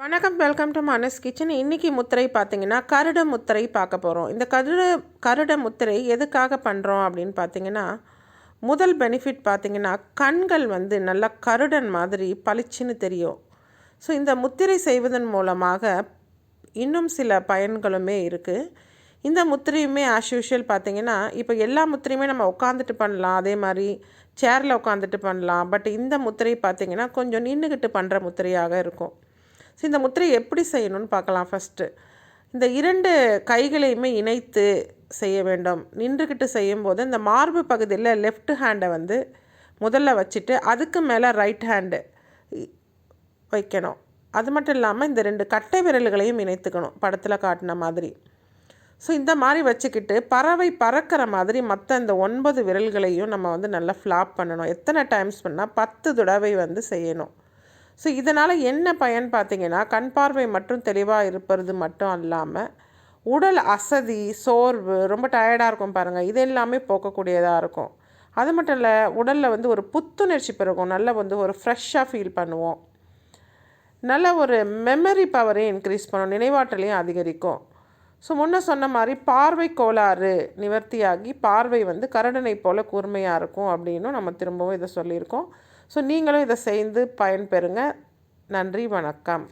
வணக்கம் welcome to Manas kitchen இன்றைக்கி முத்திரை பார்த்தீங்கன்னா கருட முத்திரை பார்க்க போகிறோம் இந்த கருட கருட முத்திரை எதுக்காக பண்ணுறோம் அப்படின்னு பார்த்தீங்கன்னா முதல் பெனிஃபிட் பார்த்தீங்கன்னா கண்கள் வந்து நல்லா கருடன் மாதிரி பளிச்சுன்னு தெரியும். ஸோ இந்த முத்திரை செய்வதன் மூலமாக இன்னும் சில பயன்களுமே இருக்குது இந்த முத்திரையுமே ஆஸ் யூஷுவல் பார்த்தீங்கன்னா இப்போ எல்லா முத்திரையுமே நம்ம உட்காந்துட்டு பண்ணலாம். அதே மாதிரி சேரில் உட்காந்துட்டு பண்ணலாம். பட் இந்த முத்திரை பார்த்திங்கன்னா கொஞ்சம் நின்றுக்கிட்டு பண்ணுற முத்திரையாக இருக்கும். ஸோ இந்த முத்திரை எப்படி செய்யணும்னு பார்க்கலாம் ஃபஸ்ட்டு இந்த இரண்டு கைகளையுமே இணைத்து செய்ய வேண்டும். நின்றுக்கிட்டு செய்யும்போது இந்த மார்பு பகுதியில் லெஃப்ட் ஹேண்டை வந்து முதல்ல வச்சுட்டு அதுக்கு மேலே ரைட் ஹேண்டு வைக்கணும். அது மட்டும் இல்லாமல் இந்த ரெண்டு கட்டை விரல்களையும் இணைத்துக்கணும் படத்தில் காட்டின மாதிரி. ஸோ இந்த மாதிரி வச்சுக்கிட்டு பறவை பறக்கிற மாதிரி மற்ற இந்த ஒன்பது விரல்களையும் நம்ம வந்து நல்லா ஃப்ளாப் பண்ணணும். எத்தனை டைம்ஸ் பண்ணால் பத்து தடவை வந்து செய்யணும். ஸோ இதனால் என்ன பயன் பார்த்தீங்கன்னா கண் பார்வை மட்டும் தெளிவாக இருப்பது மட்டும் இல்லாமல் உடல் அசதி சோர்வு ரொம்ப டயர்டாக இருக்கும் பாருங்கள் இது எல்லாமே போக்கக்கூடியதாக இருக்கும். அது மட்டும் இல்லை உடலில் வந்து ஒரு புத்துணர்ச்சி பிறகும் நல்ல வந்து ஒரு ஃப்ரெஷ்ஷாக ஃபீல் பண்ணுவோம். நல்ல ஒரு மெமரி பவரையும் இன்க்ரீஸ் பண்ணும். நினைவாற்றலையும் அதிகரிக்கும். ஸோ முன்ன சொன்ன மாதிரி பார்வை கோளாறு நிவர்த்தியாகி பார்வை வந்து கரடனை போல் கூர்மையாக இருக்கும் அப்படின்னும் நம்ம திரும்பவும் இதை சொல்லியிருக்கோம். ஸோ நீங்களும் இதை செய்து பயன்பெறுங்க. நன்றி வணக்கம்.